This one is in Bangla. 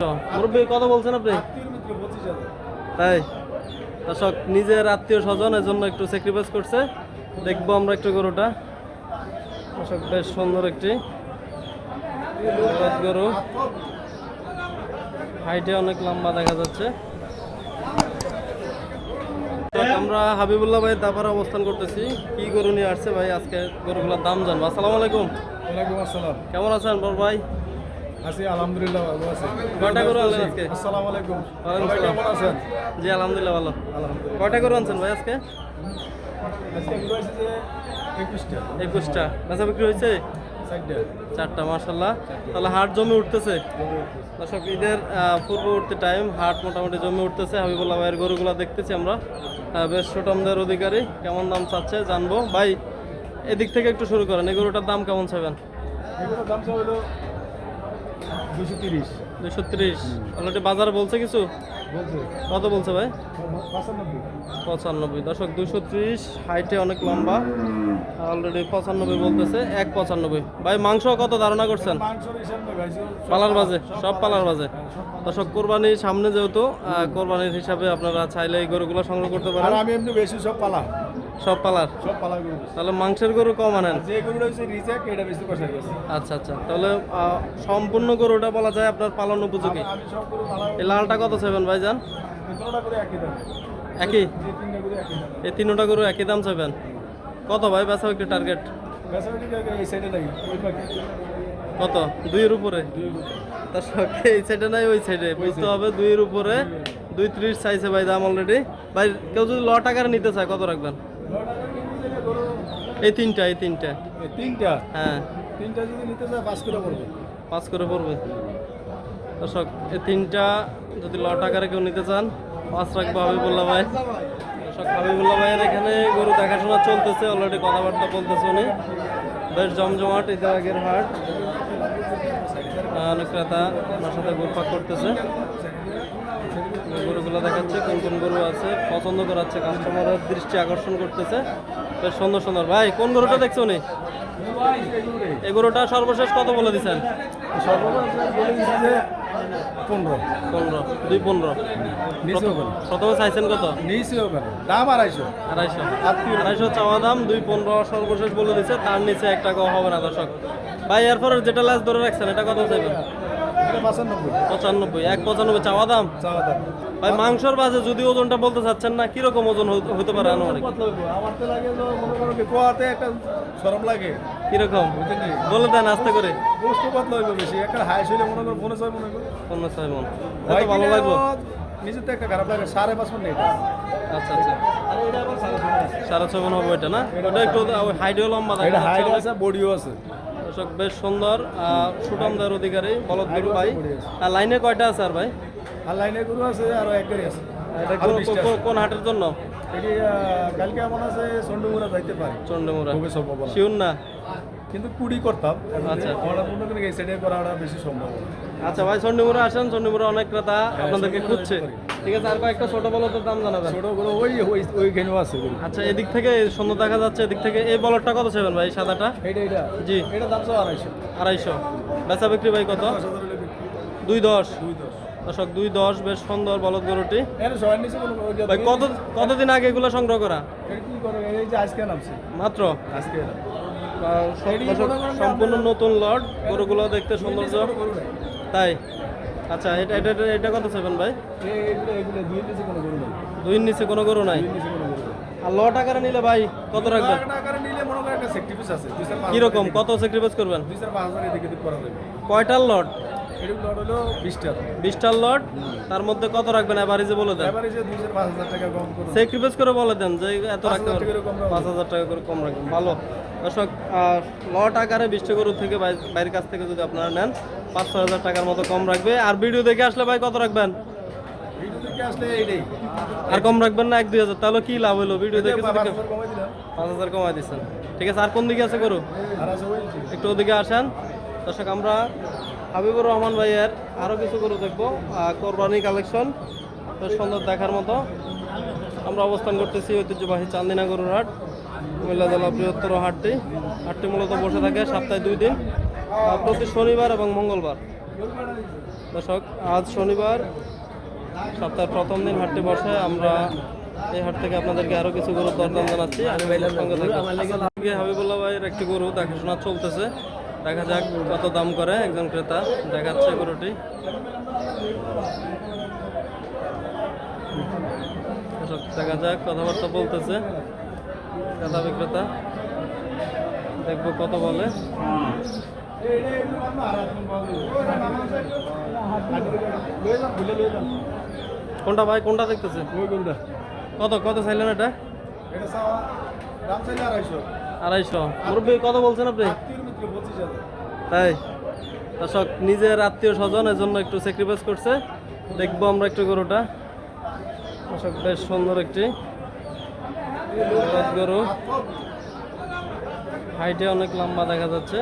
মুরব্বী কত বলছেন আপনি? তাই? দর্শক নিজের আত্মীয় স্বজন এর জন্য একটু স্যাক্রিফাইস করছে। দেখব আমরা একটু গরুটা। দর্শক বেশ সুন্দর একটি গরু। হাইটে অনেক লম্বা দেখা যাচ্ছে। আমরা হাবিবুল্লাহ ভাই তারপরে অবস্থান করতেছি। কি গরু নিয়ে আসছে ভাই? আজকে গরুগুলোর দাম জানব। আসসালামু আলাইকুম। ওয়ালাইকুম আসসালাম। কেমন আছেন বড় ভাই? আছি আলহামদুলিল্লাহ ভালো আছি। কয়টা গরু আনলেন আজকে? আসসালামু আলাইকুম। সবাই কেমন আছেন? জি আলহামদুলিল্লাহ ভালো। আলহামদুলিল্লাহ। কয়টা গরু আনছেন ভাই আজকে? আজকে গরু আছে যে একুশটা। একুশটা। বেচা বিক্রি হয়েছে? চারটা। মার্শাল্লাহ তাহলে হাট জমে উঠতেছে? দর্শক ঈদের পূর্ববর্তী টাইম হাট মোটামুটি জমে উঠতেছে। হাবিবুল্লাহ ভাইয়ের গরুগুলা দেখতেছি আমরা। বেশ সুটমদের অধিকারী। কেমন দাম চাচ্ছে জানব। ভাই এদিক থেকে একটু শুরু করেন। এই গরুটার দাম কেমন চাইবেন? দাম হলো দুশো তিরিশ। দুশো ত্রিশ। অলরেডি বাজার বলছে কিছু? কত বলছে ভাই? পঁচানব্বই। দশক দুশো ত্রিশ হাইটে অনেক লম্বা। অলরেডি পঁচানব্বই বলতেছে এক পঁচানব্বই। ভাই মাংস কত ধারণা করছেন? পালার বাজে সব পালার বাজে। দশক কোরবানির সামনে যেহেতু কোরবানির হিসাবে আপনারা চাইলে এই গরুগুলো সংগ্রহ করতে পারেন। আমি এমনি বেশি সব পালা সব পালার? সব পালা গরু। তাহলে মাংসের গরু কম আনেন। যে গরুটা হচ্ছে রিজেক্ট এটা বেশি কষা গেছে। আচ্ছা আচ্ছা। তাহলে সম্পূর্ণ গরুটা বলা যায় আপনার পালন উপযোগী। এই লালটা কত চাইবেন ভাই? করে একই? এই তিনটা গরু একই দাম চাইবেন? কত ভাই বেচা একটু টার্গেট কত? দুইয়ের উপরে? দর্শক এই সাইডে নাই ওই সাইডে বুঝতে হবে দুইয়ের উপরে দুই ত্রিশ চাইছে ভাই দাম অলরেডি ভাই কেউ যদি ল টাকার নিতে চায় কত রাখবেন? এই তিনটা এই তিনটা এই তিনটা। হ্যাঁ। তিনটা যদি নিতে চায় পাঁচ করে পড়বে। পাঁচ করে পড়বে। দর্শক এই তিনটা যদি ল টাকারে কেউ নিতে চান পাঁচ রাখব হাবিবুল্লাহ ভাই। দর্শক, হাবিবুল্লাহ ভাইয়ের এখানে গরু দেখাশোনা চলতেছে অলরেডি কথাবার্তা বলতেছে উনি। বেশ জমজমাট, ঈদের আগের হাট। অনেক ক্রেতা ওনার সাথে ঘুরপাক করতেছে। গরুগুলো দেখাচ্ছে, কোন কোন গরু আছে, পছন্দ করাচ্ছে কাস্টমারের দৃষ্টি আকর্ষণ করতেছে। বেশ সুন্দর সুন্দর। ভাই কোন গরুটা দেখছ উনি? এই গরুটা সর্বশেষ কত বলে দিচ্ছেন পনেরো। পনেরো দুই পনেরো। প্রথমে চাইছেন কত? দাম আড়াইশো। আড়াইশো। আড়াইশো চাওয়া দাম দুই পনেরো সর্বশেষ বলে দিচ্ছে তার নিচে এক টাকাও হবে না দর্শক। ভাই এরপর যেটা লাস্ট ধরে রাখছেন এটা কত চাইবেন? পঁচানব্বই। এক পঁচানব্বই চাওয়া দাম? চাওয়া দাম। ভাই মাংসর বাজে যদি ওজনটা বলতে চাচ্ছেন না কীরকম ওজন হতে- পারে আনুমানিক? আমার তো লাগে মনে করো কি কোয়াতে একটা সরম লাগে। কীরকম? বলে দেন আস্তে করে। বস্তু পাতলা হইবে বেশি। একটা হাই হইলে মনে করো মনে হয় মনে করো পনেরো ছয় মন। এত ভালো নিজের তো একটা খারাপ লাগে। সাড়ে পাঁচ মন আচ্ছা আচ্ছা। সাড়ে ছয় মন। হবে ওইটা না? ওটা একটু হাইডিও লম্বা এটা হাইট আছে বডিও আছে। দর্শক বেশ সুন্দর সুটামদার অধিকারী বলদ গরু ভাই। আর লাইনে কয়টা আছে আর ভাই? আর লাইনে গরু আছে আর এক গাড়ি আছে। কোন- হাটের জন্য? কালকে আমার আছে চন্ডমুরা যাইতে পারে। চন্ডমুরা শিউন না? কিন্তু কুড়ি করতাম। আচ্ছা। মনে করি এই সাইডে করাটা বেশি সম্ভব আচ্ছা ভাই চন্ডমুড়া আসেন চন্ডমুড়া অনেক ক্রেতা আপনাদেরকে খুঁজছে। ঠিক আছে আর কয়েকটা ছোট বলদের দাম জানাবেন। ছোট গরু ওই ওই ওইখানেও আছে আচ্ছা এদিক থেকে সুন্দর দেখা যাচ্ছে এদিক থেকে এই বলরটা কত চাইবেন ভাই সাদাটা? এইটা এইটা। জি। এটা দাম সব আড়াইশো। আড়াইশো। বেচা বিক্রি ভাই কত। দুই দশ। দুই দশ। দর্শক দুই দশ বেশ সুন্দর বলদ গরুটি। ওই কত কতদিন আগে এগুলো সংগ্রহ করা? মাত্র? আজকে। সম্পূর্ণ নতুন লট গরুগুলো দেখতে সৌন্দর্য। তাই? আচ্ছা এটা এটা এটা- কত চাইবেন ভাই? দুই নিচে কোনো গরু নাই। আর লট আকারে নিলে ভাই কত রাখবেন? কীরকম? কত স্যাক্রিফাইস করবেন? কয়টার লট এরকম লট হলো বিশটা বিশটার লট তার মধ্যে কত রাখবেন যে বলে দেন? এবারে দুই পাঁচ হাজার টাকা কম করুন। স্যাক্রিফাইস করে বলে দেন যে এত রাখতে পাঁচ হাজার টাকা করে কম রাখবেন। ভালো। দর্শক লট আকারে বিশটা গরু থেকে বাইরের কাছ থেকে যদি আপনারা নেন পাঁচ ছয় হাজার টাকার মতো কম রাখবে। আর ভিডিও দেখে আসলে ভাই কত রাখবেন? আর কম রাখবেন না এক দুই হাজার। তাহলে কি লাভ হলো? ভিডিও দেখে পাঁচ হাজার কমাই দিচ্ছেন। ঠিক আছে আর কোন দিকে আছে গরু? একটু ওদিকে আসেন। দর্শক আমরা হাবিবুর রহমান ভাইয়ের আরও কিছু গরু দেখব কোরবানি কালেকশন বেশ সুন্দর দেখার মতো। আমরা অবস্থান করতেছি ঐতিহ্যবাহী চান্দিনা গরুর হাট কুমিল্লা জেলা বৃহত্তর হাটটি। হাটটি মূলত বসে থাকে সপ্তাহে দুই দিন প্রতি শনিবার এবং মঙ্গলবার। দর্শক, আজ শনিবার, সপ্তাহের প্রথম দিন হাটটি বসে। আমরা এই হাট থেকে আপনাদেরকে আরও কিছু গরুর দরদাম জানাচ্ছি। আর ভাইলার সঙ্গে। হাবিবুল্লাহ ভাইয়ের একটি গরু দেখাশোনা চলতেছে। দেখা যাক কত দাম করে একজন ক্রেতা। দেখাচ্ছে গরুটি। দেখা যাক কথাবার্তা বলতেছে। ক্রেতা বিক্রেতা। দেখব কত বলে। কোনটা ভাই কোনটা দেখতেছে? কত কত চাইলেন এটা? আড়াইশো। মুরব্বী কত বলছেন আপনি? তাই? দর্শক, নিজের আত্মীয় স্বজন এর জন্য একটু স্যাক্রিফাইস করছে। দেখব আমরা একটু গরুটা। দর্শক, বেশ সুন্দর একটি গরু। হাইটে অনেক লম্বা দেখা যাচ্ছে।